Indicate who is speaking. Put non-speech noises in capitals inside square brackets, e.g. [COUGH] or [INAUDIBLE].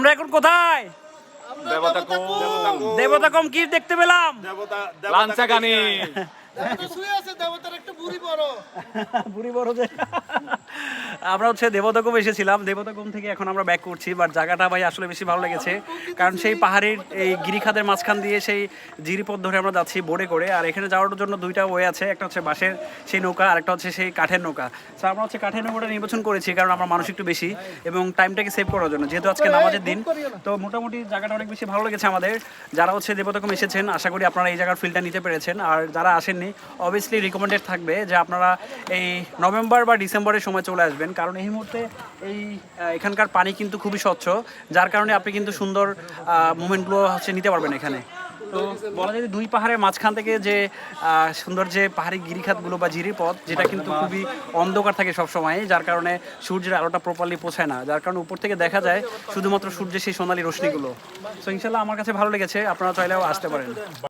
Speaker 1: আমরা এখন কোথায়?
Speaker 2: দেবতা কো
Speaker 1: দেবতা কম। কি দেখতে পেলাম?
Speaker 2: দেবতা
Speaker 3: লাঞ্চাগানি [LAUGHS]
Speaker 4: দেবতা শুয়ে আছে দেবতার একটা বুড়ি বড়। [LAUGHS]
Speaker 1: বুড়ি বড় যে আমরা হচ্ছে দেবতাকুম এসেছিলাম। দেবতাকুম থেকে এখন আমরা ব্যাক করছি বাট জায়গাটা ভাই আসলে বেশি ভালো লেগেছে। কারণ সেই পাহাড়ের এই গিরিখাদের মাঝখান দিয়ে সেই জিরিপথ ধরে আমরা যাচ্ছি বোর্ডে করে আর এখানে যাওয়ার জন্য দুইটা ওয়ে আছে একটা হচ্ছে বাঁশের সেই নৌকা আর একটা হচ্ছে সেই কাঠের নৌকা। তো আমরা হচ্ছে কাঠের নৌকাটা নির্বাচন করেছি কারণ আমরা মানুষ একটু বেশি এবং টাইমটাকে সেভ করার জন্য যেহেতু আজকে নামাজের দিন। তো মোটামুটি জায়গাটা অনেক বেশি ভালো লেগেছে আমাদের। যারা হচ্ছে দেবতাকুম এসেছেন আশা করি আপনারা এই জায়গার ফিলটা নিতে পেরেছেন। আর যারা আসেননি অবভিয়াসলি রিকমেন্ডেড থাকবে যে আপনারা এই নভেম্বর বা ডিসেম্বরের সময় চলে আসবেন। কারণ এই মুহূর্তে এই এখানকার পানি কিন্তু খুবই স্বচ্ছ, যার কারণে আপনি কিন্তু সুন্দর মুভমেন্টগুলো হচ্ছে নিতে পারবেন এখানে। তো বলা যায় দুই পাহাড়ের মাঝখান থেকে যে সুন্দর যে পাহাড়ি গিরিখাতগুলো বা জিরিপথ যেটা কিন্তু খুবই অন্ধকার থাকে সবসময়, যার কারণে সূর্যের আলোটা প্রপারলি পৌঁছায় না। যার কারণে উপর থেকে দেখা যায় শুধুমাত্র সূর্যের সেই সোনালি রশ্মিগুলো। তো ইনশাল্লাহ আমার কাছে ভালো লেগেছে, আপনারা চাইলেও আসতে পারেন।